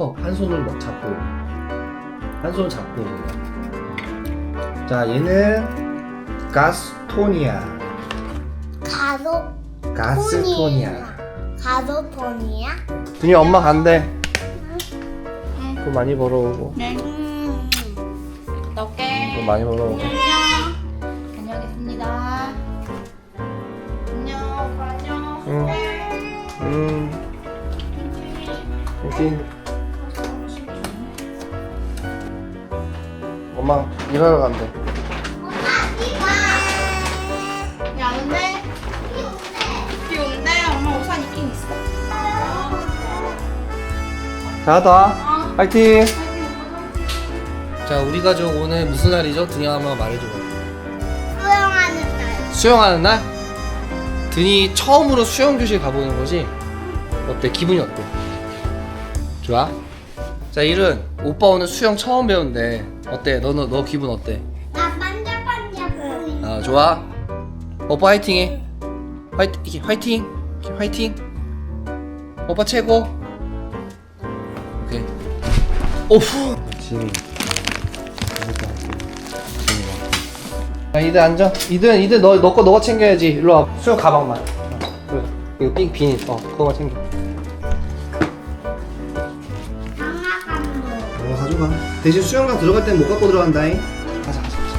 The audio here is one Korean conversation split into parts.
컵 한 손을 막 잡고 한 손을 잡고. 자 얘는 가스토니아 가족 가스토니아 가족폰이야? 준이 엄마 간대 돈 많이 벌어오고 네. 음. 돈 많이 벌어오고 안녕. 다녀오겠습니다. 안녕. 오빠 안녕. 응. 음 여기 엄마 일하러 간대 야, 근데 비 온대. 엄마 우산 있긴 있어. 잘하다 파이팅 자 우리 가족 오늘 무슨 날이죠? 등이 한번 말해줘 수영하는 날. 수영하는 날? 드니 처음으로 수영 교실 가보는 거지? 어때? 기분이 어때? 좋아? 자 일은 오빠 오늘 수영 처음 배운대. 어때? 너, 너, 너 기분 어때? 나 반짝반짝. 아 좋아? 오빠 화이팅해. 화이팅 이게 화이팅? 이렇게 화이팅? 오빠 최고. 오케이. 오후. 그렇지 자 이들 앉아. 이들 이들 너너거 너가 챙겨야지. 일로 와. 수영 가방만. 어, 그래. 이거 삥 비닐 어 그거만 챙겨 대신 수영장 들어갈 땐 못 갖고 들어간다잉. 가자 가자 가자.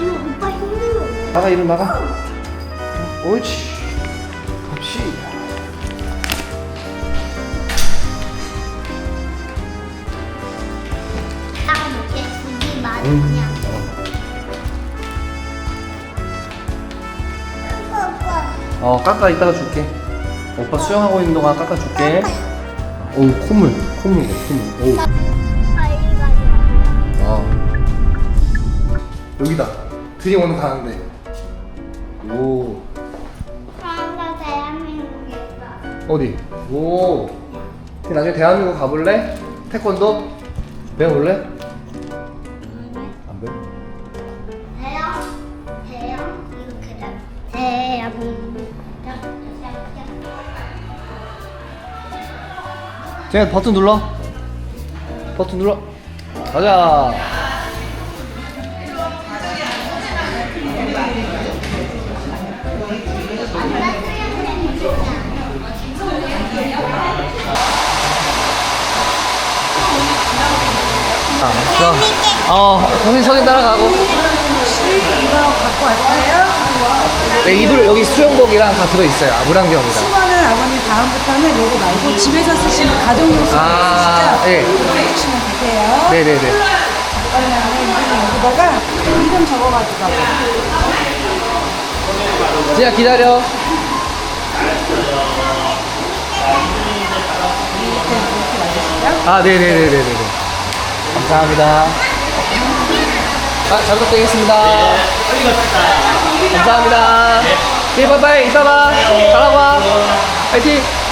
이거 오빠 힘들어. 나가 이리 나가 옳지. 갑시 딱 먹게 두개 음. 맞으냐. 어 깎아 이따가 줄게. 오빠 수영하고 있는 동안 깎아 줄게. 어우 콧물 콧물 콧물. 오 여기다. 드림 오늘 가는데. 오. 나 대한민국에서. 어디? 오. 나중에 대한민국 가볼래? 태권도? 배워볼래? 안 배워 대형, 대형 이렇게 돼. 대한민국. 쟤 버튼 눌러. 버튼 눌러. 가자 아, 좋아. 어, 선생님 선생님 따라가고. 네, 이불 여기 수영복이랑 다 들어있어요. 물안경이랑. 수건은 아버님 다음부터는 요거 말고 집에서 쓰시는 가정용 수건 아? 예. 이거 해주시면 되세요. 네네네. 이거는 여기다가 이름 적어가지고 가고. 지야 기다려. 아, 네네네네네. 감사합니다. 아, 잘 부탁드리겠습니다. 감사합니다. 예, 바이바이. 이따 봐. 잘하고 와. 화이팅!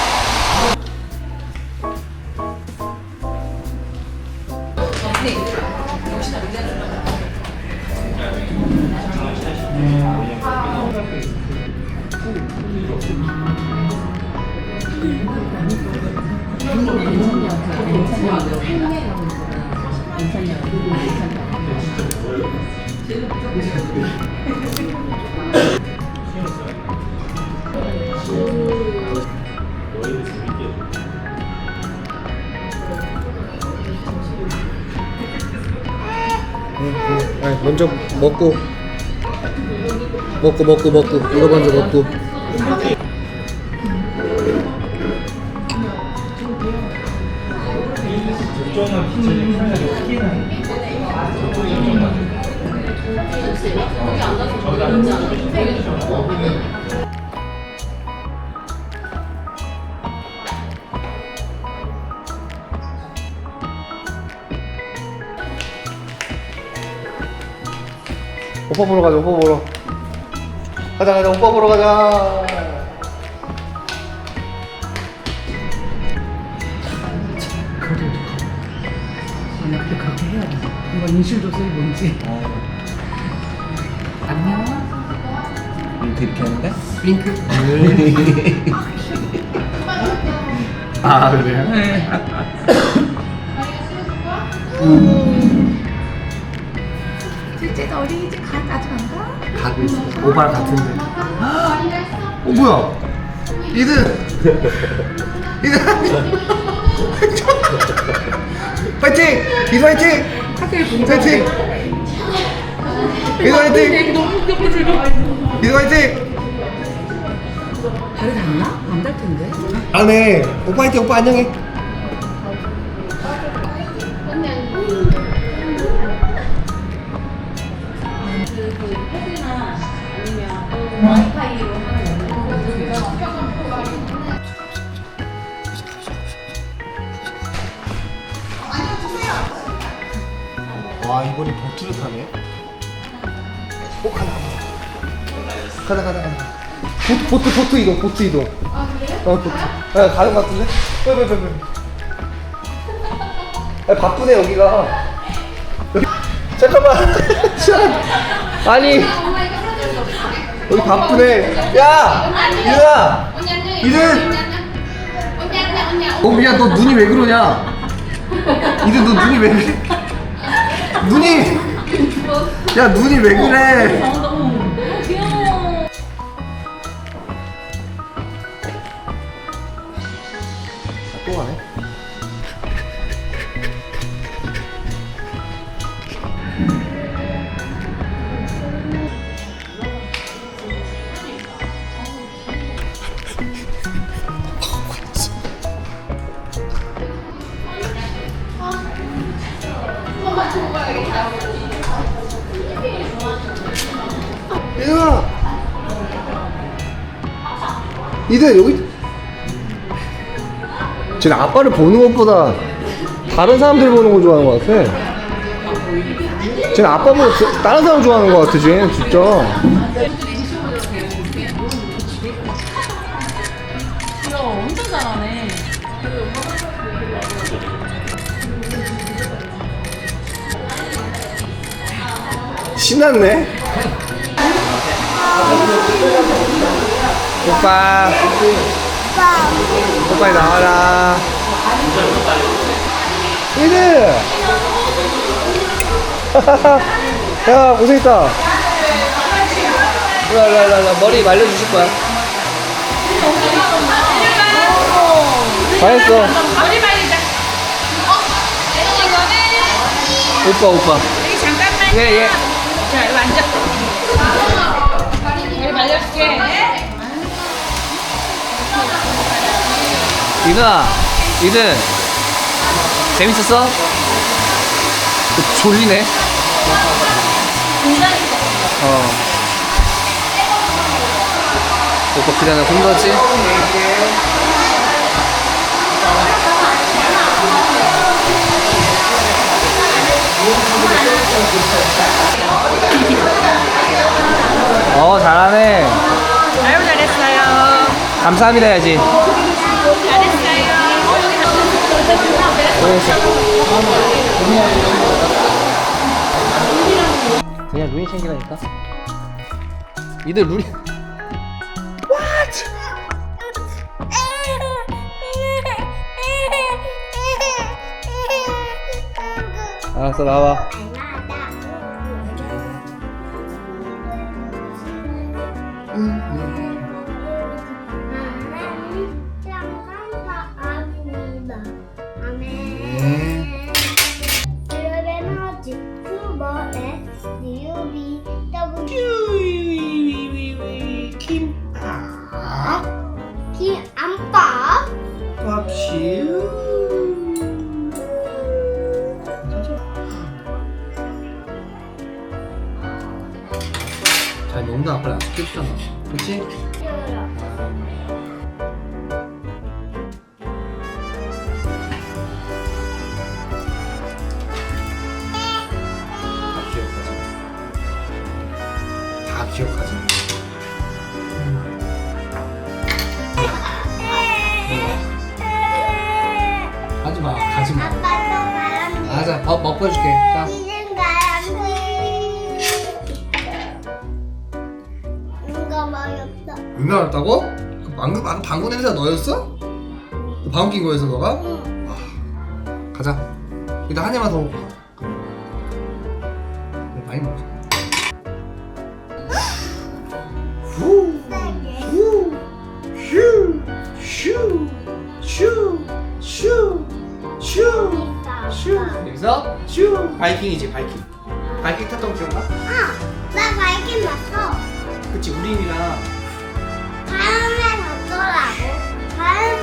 먼저 먹고 먹고 먹고 먹고. 이거 먼저 먹고. 오빠 보러 가자 오빠 보러 가자 가자 오빠 보러 가자 원래 그때 그렇게 해야 돼. 이거 인실조슬이 뭔지. 안녕. 링크 이렇게 하는데? 링크. 아 그래요? 네. 둘 째도 어린이집 가 아직 안 가? 가고 있어. 오발 같은데. 어 뭐야? 이든. 이든. 파이팅! 이든 파이팅! 파이팅! 이든 파이팅! 너무. 이든 파이팅! 다리 닿나? 안 닿을 텐데. 안해. 오빠 파이팅 오빠 안녕해. 와 이번에 보트를 타네. 오 가다 가다 가다 가다. 보트 보트 보트 이동 보트 이동. 어 보트. 아 가는 것 같은데? 빨리. 아, 바쁘네 여기가. 여기 잠깐만. 시간. 아니. 여기 바쁘네. 야 이준아. 이준. 어 미안 너 눈이 왜 그러냐? 이준 너 눈이 왜 그래? 눈이. 야 눈이 왜 그래? 이들 여기. 쟤는 아빠를 보는 것보다 다른 사람들 보는 거 좋아하는 것 같아. 쟤는 아빠보다 저- 다른 사람 좋아하는 것 같아 쟤는 진짜. 신났네 오빠 오빠 나와라 이들 야 고생했다 일로 와, 일로 와, 일로 와. 머리 말려주실 거야 다 했어 머리 말리자. 오빠 오빠 여기 잠깐만. 예 예. 자, 이거 앉아. 머리 말려줄게. 이든아 이든 재밌었어? 그 졸리네 어 오빠 그 전에 혼자지? 어 잘하네 아유, 잘했어요. 감사합니다 해야지 잘했어요. 그냥 루인 챙기라니까? 이들 루인. 알았어 나와. 김 아빠랑 안 시켜주잖아. 그치? 다 기억하지. 다 기억하지. 하지 마 가지 마. 아빠 또 가람비 알았어 밥 먹고 해줄게. 자 왔다고? 그 방금 아까 방구 냄새가 너였어? 너 방구 낀 거였어 너가? 응. 가자 일단 한 입만 더 먹어. 이거 많이 먹자. 후, 후, 슈, 슈, 슈, 슈, 슈, 슈. 여기서 슈. 바이킹이지 바이킹. 바이킹 탔던 거 기억나? 어, 나 바이킹 봤어. 그치 우림이랑 다음에 더 떠라고. 다음에.